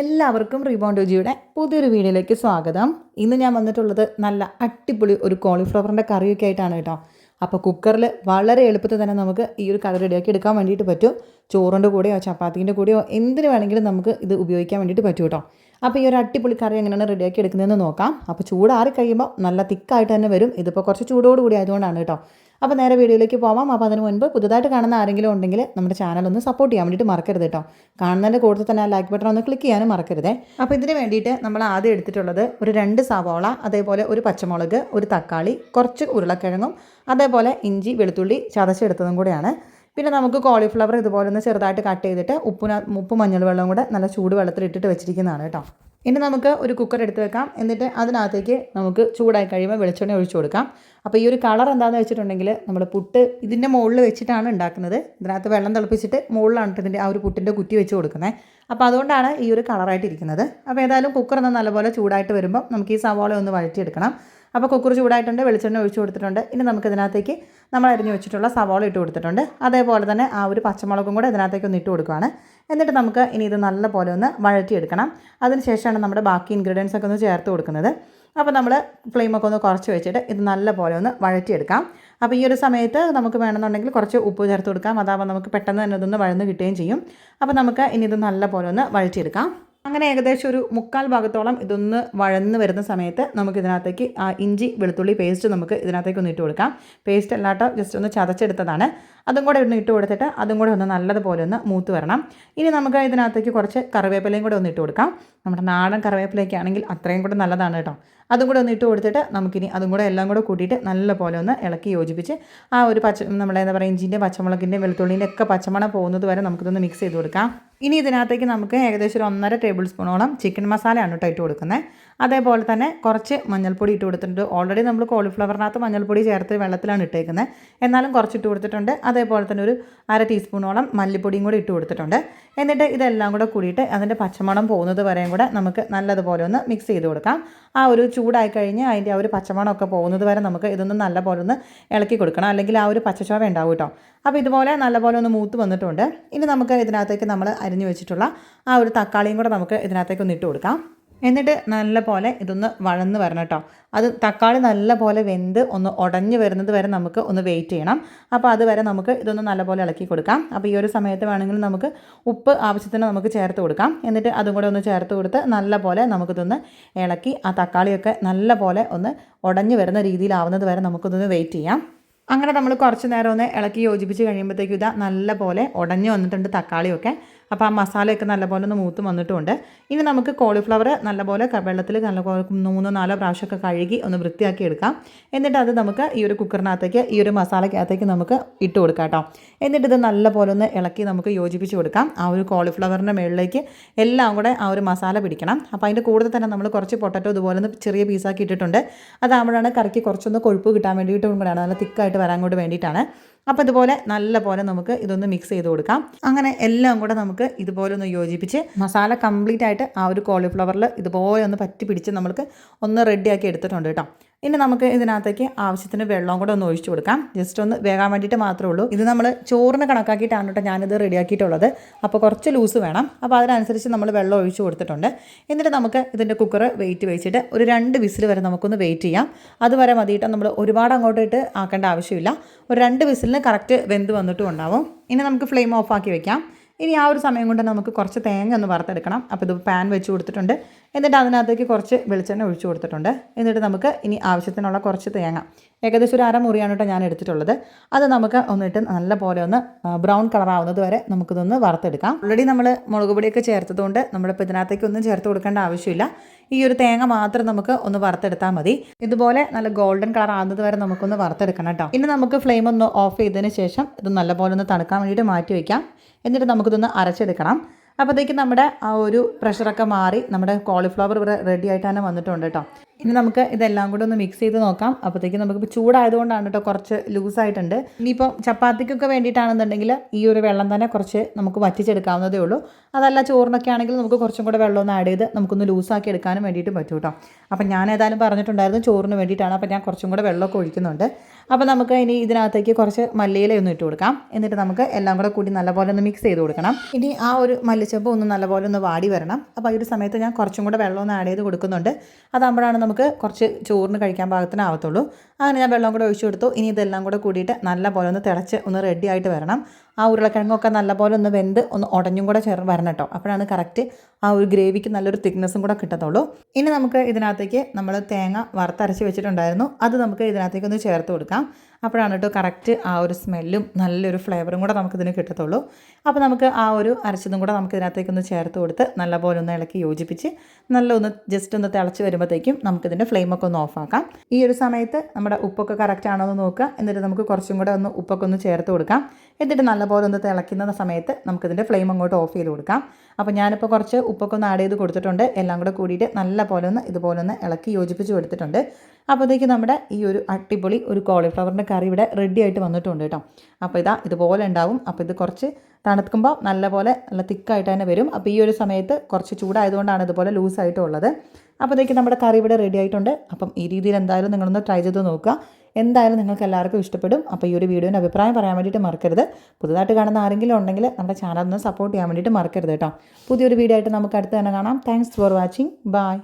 എല്ലാവർക്കും റീബോണ്ട് രുചിയുടെ പുതിയൊരു വീഡിയോയിലേക്ക് സ്വാഗതം. ഇന്ന് ഞാൻ വന്നിട്ടുള്ളത് നല്ല അടിപൊളി ഒരു കോളിഫ്ലവറിന്റെ കറിയൊക്കെ ആയിട്ടാണ് കേട്ടോ. അപ്പോൾ കുക്കറിൽ വളരെ എളുപ്പത്തിൽ തന്നെ നമുക്ക് ഈ ഒരു കറി റെഡിയാക്കി എടുക്കാൻ വേണ്ടിയിട്ട് പറ്റും. ചോറിന്റെ കൂടെയോ ചപ്പാത്തിന്റെ കൂടെയോ എന്തിനു വേണമെങ്കിലും നമുക്ക് ഇത് ഉപയോഗിക്കാൻ വേണ്ടിയിട്ട് പറ്റും കേട്ടോ. അപ്പോൾ ഈ ഒരു അടിപൊളി കറി എങ്ങനെയാണ് റെഡിയാക്കി എടുക്കുന്നതെന്ന് നോക്കാം. അപ്പോൾ ചൂടാറി കഴിയുമ്പോൾ നല്ല തിക്കായിട്ട് തന്നെ വരും. ഇതിപ്പോൾ കുറച്ച് ചൂടോടുകൂടി ആയതുകൊണ്ടാണ് കേട്ടോ. അപ്പോൾ നേരെ വീഡിയോയിലേക്ക് പോവാം. അപ്പോൾ അതിന് മുൻപ് പുതുതായിട്ട് കാണുന്ന ആരെങ്കിലും ഉണ്ടെങ്കിൽ നമ്മുടെ ചാനൽ ഒന്ന് സപ്പോർട്ട് ചെയ്യാൻ വേണ്ടിയിട്ട് മറക്കരുത് കേട്ടോ കാണുന്നതിന്റെ കൂടുതൽ തന്നെ ലൈക്ക് ബട്ടൺ ഒന്ന് ക്ലിക്ക് ചെയ്യാനും മറക്കരുതേ. അപ്പോൾ ഇതിന് വേണ്ടിയിട്ട് നമ്മൾ ആദ്യം എടുത്തിട്ടുള്ളത് ഒരു രണ്ട് സവോള അതേപോലെ ഒരു പച്ചമുളക് ഒരു തക്കാളി കുറച്ച് ഉരുളക്കിഴങ്ങും അതേപോലെ ഇഞ്ചി വെളുത്തുള്ളി ചതച്ചെടുത്തതും കൂടെയാണ്. പിന്നെ നമുക്ക് കോളിഫ്ലവർ ഇതുപോലെ ഒന്ന് ചെറുതായിട്ട് കട്ട് ചെയ്തിട്ട് ഉപ്പിന ഉപ്പ് മഞ്ഞൾ വെള്ളം കൂടെ നല്ല ചൂട് വെള്ളത്തിൽ ഇട്ടിട്ട് വെച്ചിരിക്കുന്നതാണ് കേട്ടോ ഇനി നമുക്ക് ഒരു കുക്കർ എടുത്ത് വെക്കാം. എന്നിട്ട് അതിനകത്തേക്ക് നമുക്ക് ചൂടായി കഴിയുമ്പോൾ വെളിച്ചെണ്ണ ഒഴിച്ചു കൊടുക്കാം. അപ്പോൾ ഈ ഒരു കളർ എന്താണെന്ന് വെച്ചിട്ടുണ്ടെങ്കിൽ നമ്മൾ പുട്ട് ഇതിന്റെ മുകളിൽ വെച്ചിട്ടാണ് ഉണ്ടാക്കുന്നത്. ഇതിനകത്ത് വെള്ളം തിളപ്പിച്ചിട്ട് മുകളിലാണ് ഇതിന്റെ ആ ഒരു പുട്ടിന്റെ കുറ്റി വെച്ച് കൊടുക്കുന്നത് അപ്പോൾ അതുകൊണ്ടാണ് ഈ ഒരു കളറായിട്ട് ഇരിക്കുന്നത്. അപ്പോൾ ഏതായാലും കുക്കർ ഒന്ന് നല്ലപോലെ ചൂടായിട്ട് വരുമ്പോൾ നമുക്ക് ഈ സവാള ഒന്ന് വഴറ്റിയെടുക്കണം. അപ്പോൾ കുക്കർ ചൂടായിട്ടുണ്ട് വെളിച്ചെണ്ണ ഒഴിച്ചു കൊടുത്തിട്ടുണ്ട്. ഇനി നമുക്ക് ഇതിനകത്തേക്ക് നമ്മൾ അരിഞ്ഞു വെച്ചിട്ടുള്ള സവാള ഇട്ട് കൊടുത്തിട്ടുണ്ട്. അതേപോലെ തന്നെ ആ ഒരു പച്ചമുളകും കൂടെ ഇതിനകത്തേക്ക് ഒന്ന് ഇട്ട് കൊടുക്കുകയാണ് എന്നിട്ട് നമുക്ക് ഇനി ഇത് നല്ല പോലെ ഒന്ന് വഴറ്റിയെടുക്കണം. അതിനുശേഷമാണ് നമ്മുടെ ബാക്കി ഇൻഗ്രീഡിയൻസ് ഒക്കെ ഒന്ന് ചേർത്ത് കൊടുക്കുന്നത്. അപ്പോൾ നമ്മൾ ഫ്ലെയിമൊക്കെ ഒന്ന് കുറച്ച് വെച്ചിട്ട് ഇത് നല്ലപോലെ ഒന്ന് വഴറ്റിയെടുക്കാം. അപ്പോൾ ഈ ഒരു സമയത്ത് നമുക്ക് വേണമെന്നുണ്ടെങ്കിൽ കുറച്ച് ഉപ്പ് ചേർത്ത് കൊടുക്കാം. അതാവുമ്പോൾ നമുക്ക് പെട്ടെന്ന് തന്നെ ഇതൊന്ന് വഴന്ന് കിട്ടുകയും ചെയ്യും. അപ്പോൾ നമുക്ക് ഇനി ഇത് നല്ലപോലെ ഒന്ന് വഴറ്റിയെടുക്കാം. അങ്ങനെ ഏകദേശം ഒരു മുക്കാൽ ഭാഗത്തോളം ഇതൊന്ന് വഴന്ന് വരുന്ന സമയത്ത് നമുക്ക് ഇതിനകത്തേക്ക് ആ ഇഞ്ചി വെളുത്തുള്ളി പേസ്റ്റ് നമുക്ക് ഇതിനകത്തേക്ക് ഒന്ന് ഇട്ട് കൊടുക്കാം. പേസ്റ്റ് അല്ലാട്ടോ ജസ്റ്റ് ഒന്ന് ചതച്ചെടുത്തതാണ്. അതും കൂടെ ഒന്ന് ഇട്ട് കൊടുത്തിട്ട് അതും കൂടെ ഒന്ന് നല്ലതുപോലെ ഒന്ന് മൂത്ത് വരണം. ഇനി നമുക്ക് ഇതിനകത്തേക്ക് കുറച്ച് കറിവേപ്പിലയും കൂടെ ഒന്ന് ഇട്ട് കൊടുക്കാം. നമ്മുടെ നാടൻ കറിവേപ്പിലയൊക്കെ ആണെങ്കിൽ അത്രയും കൂടെ നല്ലതാണ് കേട്ടോ. അതും കൂടെ ഒന്ന് ഇട്ട് കൊടുത്തിട്ട് നമുക്കിനി അതും കൂടെ എല്ലാം കൂടെ കൂട്ടിയിട്ട് നല്ലപോലെ ഒന്ന് ഇളക്കി യോജിപ്പിച്ച് ആ ഒരു പച്ച നമ്മുടെ എന്താ പറയുക ഇഞ്ചിന്റെ പച്ചമുളകിന്റെ വെളുത്തുള്ളിന്റെ ഒക്കെ പച്ചമണം പോകുന്നത് വരെ നമുക്കിതൊന്ന് മിക്സ് ചെയ്ത് കൊടുക്കാം. ഇനി ഇതിനകത്തേക്ക് നമുക്ക് ഏകദേശം ഒരു ഒന്നര ടേബിൾ സ്പൂണോളം ചിക്കൻ മസാലയാണ് കേട്ടോ ഇട്ട് കൊടുക്കുന്നത്. അതേപോലെ തന്നെ കുറച്ച് മഞ്ഞൾപ്പൊടി ഇട്ട് കൊടുത്തിട്ടുണ്ട്. ഓൾറെഡി നമ്മൾ കോളിഫ്ലവറിനകത്ത് മഞ്ഞൾപ്പൊടി ചേർത്ത് വെള്ളത്തിലാണ് ഇട്ടേക്കുന്നത്. എന്നാലും കുറച്ച് ഇട്ട് കൊടുത്തിട്ടുണ്ട്. അതേപോലെ തന്നെ ഒരു അര ടീസ്പൂണോളം മല്ലിപ്പൊടിയും കൂടി ഇട്ട് കൊടുത്തിട്ടുണ്ട്. എന്നിട്ട് ഇതെല്ലാം കൂടെ കൂടിയിട്ട് അതിന്റെ പച്ചമണം പോകുന്നത് വരെയും കൂടെ നമുക്ക് നല്ലതുപോലെ ഒന്ന് മിക്സ് ചെയ്ത് കൊടുക്കാം. ആ ഒരു ചൂടായി കഴിഞ്ഞ് അതിന്റെ ആ ഒരു പച്ചമണമൊക്കെ പോകുന്നത് വരെ നമുക്ക് ഇതൊന്ന് നല്ലപോലെ ഒന്ന് ഇളക്കി കൊടുക്കണം. അല്ലെങ്കിൽ ആ ഒരു പച്ചച്ചോവ ഉണ്ടാവും കേട്ടോ. അപ്പോൾ ഇതുപോലെ നല്ലപോലെ ഒന്ന് മൂത്ത് വന്നിട്ടുണ്ട്. ഇനി നമുക്ക് ഇതിനകത്തേക്ക് നമ്മൾ അരിഞ്ഞു വെച്ചിട്ടുള്ള ആ ഒരു തക്കാളിയും കൂടെ നമുക്ക് ഇതിനകത്തേക്ക് ഒന്ന് ഇട്ട് കൊടുക്കാം. എന്നിട്ട് നല്ല പോലെ ഇതൊന്ന് വഴന്ന് വരണം കേട്ടോ അത് തക്കാളി നല്ല പോലെ വെന്ത് ഒന്ന് ഉടഞ്ഞു വരുന്നത് വരെ നമുക്ക് ഒന്ന് വെയിറ്റ് ചെയ്യണം. അപ്പോൾ അതുവരെ നമുക്ക് ഇതൊന്ന് നല്ലപോലെ ഇളക്കി കൊടുക്കാം. അപ്പോൾ ഈ ഒരു സമയത്ത് വേണമെങ്കിൽ നമുക്ക് ഉപ്പ് ആവശ്യത്തിന് നമുക്ക് ചേർത്ത് കൊടുക്കാം. എന്നിട്ട് അതും കൂടെ ഒന്ന് ചേർത്ത് കൊടുത്ത് നല്ല പോലെ നമുക്കിതൊന്ന് ഇളക്കി ആ തക്കാളിയൊക്കെ നല്ല പോലെ ഒന്ന് ഉടഞ്ഞു വരുന്ന രീതിയിലാവുന്നത് വരെ നമുക്കിതൊന്ന് വെയിറ്റ് ചെയ്യാം. അങ്ങനെ നമ്മൾ കുറച്ച് നേരം ഒന്ന് ഇളക്കി യോജിപ്പിച്ച് കഴിയുമ്പോഴത്തേക്കും ഇതാ നല്ല പോലെ ഉടഞ്ഞു വന്നിട്ടുണ്ട് തക്കാളിയൊക്കെ. അപ്പോൾ ആ മസാലയൊക്കെ നല്ലപോലെ ഒന്ന് മൂത്ത് വന്നിട്ടുമുണ്ട് ഇനി നമുക്ക് കോളിഫ്ലവർ നല്ലപോലെ വെള്ളത്തിൽ നല്ല മൂന്നോ നാലോ പ്രാവശ്യമൊക്കെ കഴുകി ഒന്ന് വൃത്തിയാക്കി എടുക്കാം. എന്നിട്ട് അത് നമുക്ക് ഈ ഒരു കുക്കറിനകത്തേക്ക് ഈ ഒരു മസാലക്കകത്തേക്ക് നമുക്ക് ഇട്ട് കൊടുക്കാം കേട്ടോ. എന്നിട്ട് ഇത് നല്ലപോലെ ഒന്ന് ഇളക്കി നമുക്ക് യോജിപ്പിച്ച് കൊടുക്കാം. ആ ഒരു കോളിഫ്ലവറിന്റെ മുകളിലേക്ക് എല്ലാം കൂടെ ആ ഒരു മസാല പിടിക്കണം. അപ്പോൾ അതിന്റെ കൂടുതൽ തന്നെ നമ്മൾ കുറച്ച് പൊട്ടറ്റോ ഇതുപോലെ ഒന്ന് ചെറിയ പീസാക്കി ഇട്ടിട്ടുണ്ട്. അതാകുമ്പോഴാണ് കറിക്ക് കുറച്ചൊന്ന് കൊഴുപ്പ് കിട്ടാൻ വേണ്ടിയിട്ടും കൂടെയാണ്. നല്ല തിക്കായിട്ട് വരാൻ കൊണ്ട് വേണ്ടിയിട്ടാണ്. അപ്പോൾ ഇതുപോലെ നല്ല പോലെ നമുക്ക് ഇതൊന്ന് മിക്സ് ചെയ്ത് കൊടുക്കാം. അങ്ങനെ എല്ലാം കൂടെ നമുക്ക് ഇതുപോലെ ഒന്ന് യോജിപ്പിച്ച് മസാല കംപ്ലീറ്റ് ആയിട്ട് ആ ഒരു കോളിഫ്ലവറിൽ ഇതുപോലെ ഒന്ന് പറ്റി പിടിച്ച് നമ്മൾക്ക് ഒന്ന് റെഡിയാക്കി എടുത്തിട്ടുണ്ട് കേട്ടോ. ഇനി നമുക്ക് ഇതിനകത്തേക്ക് ആവശ്യത്തിന് വെള്ളം കൂടെ ഒന്ന് ഒഴിച്ചു കൊടുക്കാം. ജസ്റ്റ് ഒന്ന് വേകാൻ വേണ്ടിയിട്ട് മാത്രമേ ഉള്ളൂ. ഇത് നമ്മൾ ചോറിന് കണക്കാക്കിയിട്ടാണ് കേട്ടോ ഞാനിത് റെഡിയാക്കിയിട്ടുള്ളത്. അപ്പോൾ കുറച്ച് ലൂസ് വേണം. അപ്പോൾ അതിനനുസരിച്ച് നമ്മൾ വെള്ളം ഒഴിച്ചു കൊടുത്തിട്ടുണ്ട്. എന്നിട്ട് നമുക്ക് ഇതിന്റെ കുക്കർ വെയിറ്റ് വെച്ചിട്ട് ഒരു രണ്ട് വിസിൽ വരെ നമുക്കൊന്ന് വെയിറ്റ് ചെയ്യാം. അതുവരെ മതിയിട്ട് നമ്മൾ ഒരുപാട് അങ്ങോട്ടിട്ട് ആക്കേണ്ട ആവശ്യമില്ല. ഒരു രണ്ട് വിസിലിന് കറക്റ്റ് വെന്ത് വന്നിട്ടും ഉണ്ടാവും. ഇനി നമുക്ക് ഫ്ലെയിം ഓഫ് ആക്കി വെക്കാം. ഇനി ആ ഒരു സമയം കൊണ്ട് നമുക്ക് കുറച്ച് തേങ്ങ ഒന്ന് വറുത്തെടുക്കണം. അപ്പോൾ ഇത് പാൻ വെച്ച് കൊടുത്തിട്ടുണ്ട്. എന്നിട്ട് അതിനകത്തേക്ക് കുറച്ച് വെളിച്ചെണ്ണ ഒഴിച്ചു കൊടുത്തിട്ടുണ്ട്. എന്നിട്ട് നമുക്ക് ഇനി ആവശ്യത്തിനുള്ള കുറച്ച് തേങ്ങ. ഏകദേശം ഒരു അരമുറിയാണ് കേട്ടോ ഞാൻ എടുത്തിട്ടുള്ളത്. അത് നമുക്ക് ഒന്നിട്ട് നല്ല പോലെ ഒന്ന് ബ്രൗൺ കളറാവുന്നത് വരെ നമുക്കിതൊന്ന് വറുത്തെടുക്കാം. ഓൾറെഡി നമ്മൾ മുളക് പൊടിയൊക്കെ ചേർത്തതുകൊണ്ട് നമ്മളിപ്പോൾ ഇതിനകത്തേക്ക് ഒന്നും ചേർത്ത് കൊടുക്കേണ്ട ആവശ്യമില്ല. ഈ ഒരു തേങ്ങ മാത്രം നമുക്ക് ഒന്ന് വറുത്തെടുത്താൽ മതി. ഇതുപോലെ നല്ല ഗോൾഡൻ കളർ ആവുന്നത് വരെ നമുക്കൊന്ന് വറുത്തെടുക്കണം കേട്ടോ. ഇനി നമുക്ക് ഫ്ലെയിം ഒന്ന് ഓഫ് ചെയ്തതിന് ശേഷം ഇത് നല്ലപോലെ ഒന്ന് തണുക്കാൻ വേണ്ടിയിട്ട് മാറ്റി വയ്ക്കാം. എന്നിട്ട് നമുക്കിതൊന്ന് അരച്ചെടുക്കണം. അപ്പോഴത്തേക്ക് നമ്മുടെ ആ ഒരു പ്രഷറൊക്കെ മാറി നമ്മുടെ കോളിഫ്ലവർ ഇവിടെ റെഡി ആയിട്ട് തന്നെ വന്നിട്ടുണ്ട് കേട്ടോ ഇനി നമുക്ക് ഇതെല്ലാം കൂടെ ഒന്ന് മിക്സ് ചെയ്ത് നോക്കാം. അപ്പോഴത്തേക്ക് നമുക്കിപ്പോൾ ചൂടായതുകൊണ്ടാണ് കേട്ടോ കുറച്ച് ലൂസായിട്ടുണ്ട്. ഇനിയിപ്പോൾ ചപ്പാത്തിക്കൊക്കെ വേണ്ടിയിട്ടാണെന്നുണ്ടെങ്കിൽ ഈ ഒരു വെള്ളം തന്നെ കുറച്ച് നമുക്ക് വറ്റിച്ചെടുക്കാവുന്നതേ ഉള്ളൂ. അതല്ല ചോറിനൊക്കെ ആണെങ്കിൽ നമുക്ക് കുറച്ചും കൂടെ വെള്ളം ഒന്ന് ആഡ് ചെയ്ത് നമുക്കൊന്ന് ലൂസാക്കി എടുക്കാനും വേണ്ടിയിട്ട് പറ്റും കേട്ടോ അപ്പം ഞാൻ ഏതായാലും പറഞ്ഞിട്ടുണ്ടായിരുന്നു ചോറിന് വേണ്ടിയിട്ടാണ്. അപ്പോൾ ഞാൻ കുറച്ചും കൂടെ വെള്ളമൊക്കെ ഒഴിക്കുന്നുണ്ട്. അപ്പോൾ നമുക്ക് ഇനി ഇതിനകത്തേക്ക് കുറച്ച് മല്ലിയില ഒന്ന് ഇട്ട് കൊടുക്കാം. എന്നിട്ട് നമുക്ക് എല്ലാം കൂടെ കൂടി നല്ലപോലെ ഒന്ന് മിക്സ് ചെയ്ത് കൊടുക്കണം. ഇനി ആ ഒരു മല്ലിച്ചപ്പ് ഒന്ന് നല്ലപോലെ ഒന്ന് വാടി വരണം. അപ്പോൾ ഈ ഒരു സമയത്ത് ഞാൻ കുറച്ചും കൂടെ വെള്ളം ഒന്ന് ആഡ് ചെയ്ത് കൊടുക്കുന്നുണ്ട്. അതാകുമ്പോഴാണ് നമുക്ക് കുറച്ച് ചോറിന് കഴിക്കാൻ പാകത്തിനാവത്തുള്ളൂ. അങ്ങനെ ഞാൻ വെള്ളം കൂടെ ഒഴിച്ചു കൊടുത്തു. ഇനി ഇതെല്ലാം കൂടെ കൂടിയിട്ട് നല്ല പോലെ ഒന്ന് തിളച്ച് ഒന്ന് റെഡി ആയിട്ട് വരണം. ആ ഉരുളക്കിഴങ്ങൊക്കെ നല്ലപോലെ ഒന്ന് വെന്ത് ഒന്ന് ഉടഞ്ഞും കൂടെ ചേർന്ന് വരണം കേട്ടോ അപ്പോഴാണ് കറക്റ്റ് ആ ഒരു ഗ്രേവിക്ക് നല്ലൊരു തിക്നെസ്സും കൂടെ കിട്ടത്തുള്ളൂ. ഇനി നമുക്ക് ഇതിനകത്തേക്ക് നമ്മൾ തേങ്ങ വറുത്തരച്ച് വെച്ചിട്ടുണ്ടായിരുന്നു. അത് നമുക്ക് ഇതിനകത്തേക്ക് ഒന്ന് ചേർത്ത് കൊടുക്കാം. അപ്പോഴാണ് കേട്ടോ കറക്റ്റ് ആ ഒരു സ്മെല്ലും നല്ലൊരു ഫ്ലേവറും കൂടെ നമുക്കിതിന് കിട്ടത്തുള്ളൂ. അപ്പോൾ നമുക്ക് ആ ഒരു അരച്ചതും കൂടെ നമുക്ക് ഇതിനകത്തേക്ക് ഒന്ന് ചേർത്ത് കൊടുത്ത് നല്ലപോലെ ഒന്ന് ഇളക്കി യോജിപ്പിച്ച് നല്ല ഒന്ന് ജസ്റ്റ് ഒന്ന് തിളച്ച് വരുമ്പോഴത്തേക്കും നമുക്കിതിന്റെ ഫ്ലെയിമൊക്കെ ഒന്ന് ഓഫാക്കാം ഈ ഒരു സമയത്ത് നമ്മുടെ ഉപ്പൊക്കെ കറക്റ്റ് ആണോ എന്ന് നോക്കുക. എന്നിട്ട് നമുക്ക് കുറച്ചും കൂടെ ഒന്ന് ഉപ്പൊക്കെ ഒന്ന് ചേർത്ത് കൊടുക്കാം. എന്നിട്ട് നല്ലപോലെ ഒന്ന് തിളയ്ക്കുന്ന സമയത്ത് നമുക്കിതിന്റെ ഫ്ലെയിം അങ്ങോട്ട് ഓഫ് ചെയ്ത് കൊടുക്കാം. അപ്പോൾ ഞാനിപ്പോൾ കുറച്ച് ഉപ്പൊക്കെ ഒന്ന് ആഡ് ചെയ്ത് കൊടുത്തിട്ടുണ്ട്. എല്ലാം കൂടെ കൂടിയിട്ട് നല്ലപോലെ ഒന്ന് ഇതുപോലെ ഒന്ന് ഇളക്കി യോജിപ്പിച്ച് കൊടുത്തിട്ടുണ്ട്. അപ്പോഴത്തേക്ക് നമ്മുടെ ഈ ഒരു അടിപൊളി ഒരു കോളിഫ്ലവറിന്റെ കറി ഇവിടെ റെഡി ആയിട്ട് വന്നിട്ടുണ്ട് കേട്ടോ. അപ്പോൾ ഇതാ ഇതുപോലെ ഉണ്ടാവും. അപ്പോൾ ഇത് കുറച്ച് തണുക്കുമ്പോൾ നല്ലപോലെ നല്ല തിക്കായിട്ട് തന്നെ വരും. അപ്പോൾ ഈ ഒരു സമയത്ത് കുറച്ച് ചൂടായതുകൊണ്ടാണ് ഇതുപോലെ ലൂസായിട്ടും ഉള്ളത് അപ്പോഴത്തേക്ക് നമ്മുടെ കറി ഇവിടെ റെഡി ആയിട്ടുണ്ട്. അപ്പം ഈ രീതിയിൽ എന്തായാലും നിങ്ങളൊന്ന് ട്രൈ ചെയ്ത് നോക്കുക. എന്തായാലും നിങ്ങൾക്ക് എല്ലാവർക്കും ഇഷ്ടപ്പെടും. അപ്പോൾ ഈ ഒരു വീഡിയോന്റെ അഭിപ്രായം പറയാൻ വേണ്ടിയിട്ട് മറക്കരുത്. പുതുതായിട്ട് കാണുന്ന ആരെങ്കിലും ഉണ്ടെങ്കിൽ നമ്മുടെ ചാനൽ ഒന്ന് സപ്പോർട്ട് ചെയ്യാൻ വേണ്ടിയിട്ട് മറക്കരുത് കേട്ടോ. പുതിയൊരു വീഡിയോ ആയിട്ട് നമുക്ക് അടുത്ത് തന്നെ കാണാം. Thanks for watching bye